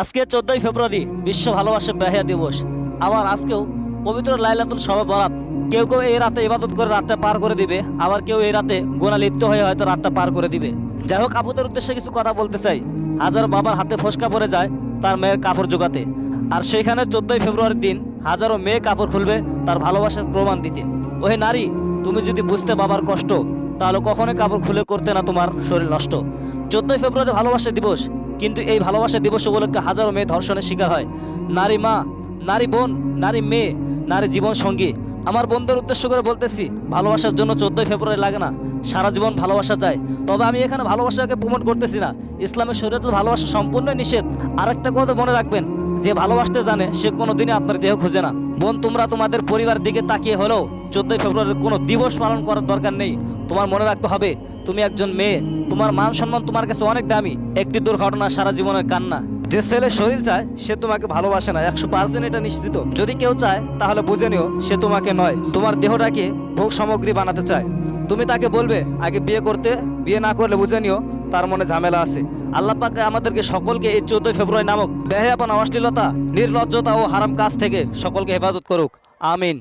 আজকে চোদ্দই ফেব্রুয়ারি বিশ্ব ভালোবাসা বেহিয়া দিবস। আবার আজকেও পবিত্র লাইলাতুল সবে বরাত। কেউ কেউ এই রাতে ইবাদত করে রাতটা পার করে দিবে, আবার কেউ এই রাতে গোনা লিপ্ত হয়ে হয়তো রাতটা পার করে দিবে। যাই হোক আপুদের উদ্দেশ্যে কিছু কথা বলতে চাই। হাজারো বাবার হাতে ফসকা পড়ে যায় তার মেয়ের কাপড় জোগাতে। আর সেইখানে চোদ্দই ফেব্রুয়ারির দিন হাজারো মেয়ে কাপড় খুলবে তার ভালোবাসার প্রমাণ দিতে। ওহে নারী, তুমি যদি বুঝতে বাবার কষ্ট, তাহলে কখনোই কাপড় খুলে করতে না তোমার শরীর নষ্ট। চোদ্দই ফেব্রুয়ারি ভালোবাসা দিবস। কিন্তু এই ভালোবাসা দিবস উপলক্ষে হাজারো মেয়ে ধর্ষণের শিকার হয়। নারী মা, নারী বোন, নারী মেয়ে, নারী জীবন সঙ্গী। আমার বন্ধুদের উদ্দেশ্য করে বলতেছি, ভালোবাসার জন্য চোদ্দই ফেব্রুয়ারি লাগে না। সারা জীবন ভালোবাসা যায় তবে আমি এখানে ভালোবাসাকে প্রমোট করতেছি না। ইসলামের শরীয়তে ভালোবাসা সম্পূর্ণ নিষেধ। আরেকটা কথা মনে রাখবেন, যে ভালোবাসতে জানে সে কোনো দিনই আপনার দেহ খুঁজে না। বোন, তোমরা তোমাদের পরিবার দিকে তাকিয়ে হলেও চোদ্দই ফেব্রুয়ারির কোনো দিবস পালন করার দরকার নেই। তোমার মনে রাখতে হবে, তুমি একজন মেয়ে। তোমার মান সম্মান তোমার কাছে অনেক দামি। একটি দুর্ঘটনা সারা জীবনের কান্না। যে ছেলে শরীর চায়, সে তোমাকে ভালোবাসে না। একশো পার্সেন্ট এটা নিশ্চিত। যদি কেউ চায়, তাহলে বুঝে নিও, সে তোমাকে নয়। তোমার দেহটাকে ভোগ সামগ্রী বানাতে চায়। তুমি তাকে বলবে, আগে বিয়ে করতে, বিয়ে না করলে বুঝে নিও, তার মনে ঝামেলা আছে। আল্লাহ পাকে আমাদেরকে সকলকে এই চোদ্দই ফেব্রুয়ারি নামক বেহায়াপনা অশ্লীলতা, নির্লজ্জতা ও হারাম কাজ থেকে সকলকে হেফাজত করুক। আমিন।